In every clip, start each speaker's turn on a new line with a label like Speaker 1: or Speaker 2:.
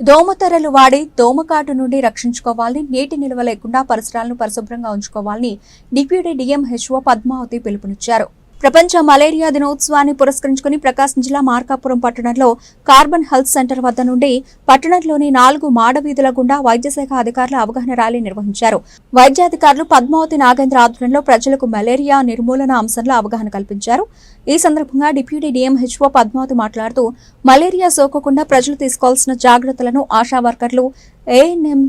Speaker 1: దోమతెరలు వాడి దోమకాటు నుండి రక్షించుకోవాలని నీటి నిల్వ లేకుండా పరిసరాలను పరిశుభ్రంగా ఉంచుకోవాలని డిప్యూటీ డిఎంహెచ్ఓ పద్మావతి పిలుపునిచ్చారు. ప్రపంచ మలేరియా దినోత్సవాన్ని పురస్కరించుకుని ప్రకాశం జిల్లా మార్కాపురం పట్టణంలో కార్బన్ హెల్త్ సెంటర్ వద్ద నుండి పట్టణంలోని నాలుగు మాడవీధుల గుండా వైద్యశాఖ అధికారుల అధికారులు అవగాహన ర్యాలీ నిర్వహించారు. వైద్యాధికారులు పద్మావతి నాగేంద్ర ఆధ్వర్యంలో ప్రజలకు మలేరియా నిర్మూలన అంశంలో అవగాహన కల్పించారు. ఈ సందర్భంగా డిప్యూటీ డిఎంహెచ్ఓ పద్మావతి మాట్లాడుతూ మలేరియా సోకకుండా ప్రజలు తీసుకోవాల్సిన జాగ్రత్తలను ఆశా వర్కర్లు ఏఎన్ఎం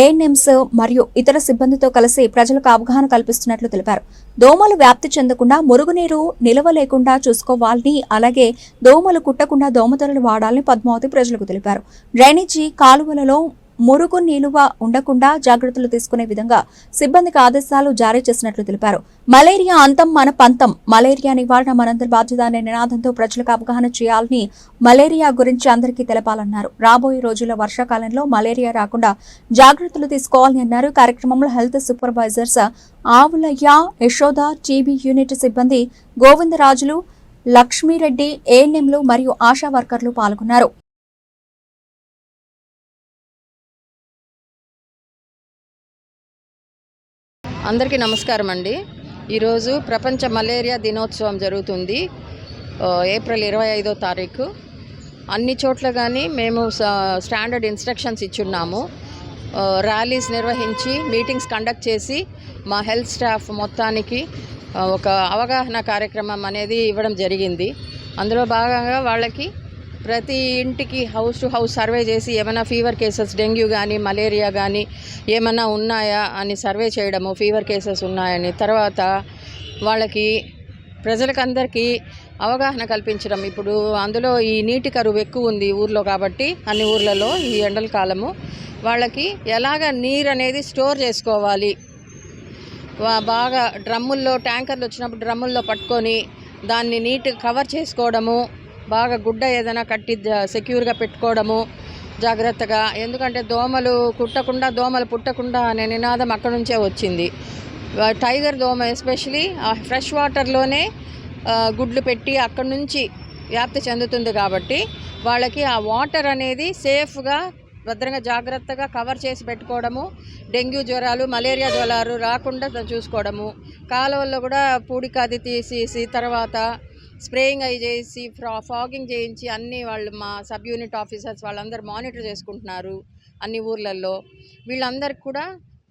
Speaker 1: ఏఎన్ఎంస్ మరియు ఇతర సిబ్బందితో కలిసి ప్రజలకు అవగాహన కల్పిస్తున్నట్లు తెలిపారు. దోమలు వ్యాప్తి చెందకుండా మురుగునీరు నిలవ లేకుండా చూసుకోవాలని అలాగే దోమలు కుట్టకుండా దోమతెరలు వాడాలని పద్మావతి ప్రజలకు తెలిపారు. డ్రైనేజీ కాలువలలో మురుగు నిలువ ఉండకుండా జాగ్రత్తలు తీసుకునే విధంగా సిబ్బందికి ఆదేశాలు జారీ చేసినట్లు తెలిపారు. మలేరియా అంతం మన పంతం. మలేరియా నివారణ మనందరి బాధ్యత అనే నినాదంతో ప్రజలకు అవగాహన చేయాలని మలేరియా గురించి అందరికీ తెలపాలన్నారు. రాబోయే రోజుల్లో వర్షాకాలంలో మలేరియా రాకుండా జాగ్రత్తలు తీసుకోవాలని అన్నారు. కార్యక్రమంలో health supervisors Avulayya Yashoda TB unit సిబ్బంది గోవిందరాజులు లక్ష్మీరెడ్డి ఏఎన్ఎంలు మరియు ఆశా వర్కర్లు పాల్గొన్నారు.
Speaker 2: అందరికీ నమస్కారం అండి. ఈరోజు ప్రపంచ మలేరియా దినోత్సవం జరుగుతుంది. ఏప్రిల్ ఇరవై ఐదో తారీఖు. అన్ని చోట్ల కానీ మేము స్టాండర్డ్ ఇన్స్ట్రక్షన్స్ ఇచ్చున్నాము. ర్యాలీస్ నిర్వహించి మీటింగ్స్ కండక్ట్ చేసి మా హెల్త్ స్టాఫ్ మొత్తానికి ఒక అవగాహన కార్యక్రమం అనేది ఇవ్వడం జరిగింది. అందులో భాగంగా వాళ్ళకి ప్రతి ఇంటికి హౌస్ టు హౌస్ సర్వే చేసి ఏమైనా ఫీవర్ కేసెస్ డెంగ్యూ కానీ మలేరియా కానీ ఏమైనా ఉన్నాయా అని సర్వే చేయడము ఫీవర్ కేసెస్ ఉన్నాయని. తర్వాత వాళ్ళకి ప్రజలకందరికీ అవగాహన కల్పించడం. ఇప్పుడు అందులో ఈ నీటి కరువు ఎక్కువ ఉంది ఊర్లో కాబట్టి అన్ని ఊర్లలో ఈ ఎండల కాలము. వాళ్ళకి ఎలాగ నీరు అనేది స్టోర్ చేసుకోవాలి? బాగా డ్రమ్ముల్లో ట్యాంకర్లు వచ్చినప్పుడు డ్రమ్ముల్లో పట్టుకొని దాన్ని నీట్ కవర్ చేసుకోవడము బాగా గుడ్డ ఏదైనా కట్టి సెక్యూర్గా పెట్టుకోవడము జాగ్రత్తగా. ఎందుకంటే దోమలు కుట్టకుండా దోమలు పుట్టకుండా అనే నినాదం అక్కడ నుంచే వచ్చింది. టైగర్ దోమ ఎస్పెషలీ ఫ్రెష్ వాటర్లోనే గుడ్లు పెట్టి అక్కడ నుంచి వ్యాప్తి చెందుతుంది కాబట్టి వాళ్ళకి ఆ వాటర్ అనేది సేఫ్గా భద్రంగా జాగ్రత్తగా కవర్ చేసి పెట్టుకోవడము డెంగ్యూ జ్వరాలు మలేరియా జ్వరాలు రాకుండా చూసుకోవడము కాలువల్లో కూడా పూడికాది తీసేసి తర్వాత స్ప్రేయింగ్ అవి చేసి ఫ్రా ఫాగింగ్ చేయించి అన్ని వాళ్ళు మా సబ్ యూనిట్ ఆఫీసర్స్ వాళ్ళందరూ మానిటర్ చేసుకుంటున్నారు అన్ని ఊర్లలో వీళ్ళందరికీ కూడా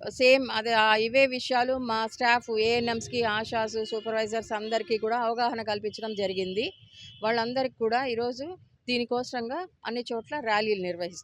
Speaker 2: సేమ్ అదే ఇవే విషయాలు మా స్టాఫ్ ఏఎన్ఎంస్కి ఆశాస్ సూపర్వైజర్స్ అందరికీ కూడా అవగాహన కల్పించడం జరిగింది. వాళ్ళందరికీ కూడా ఈరోజు దీనికోసంగా అన్ని చోట్ల ర్యాలీలు నిర్వహిస్తారు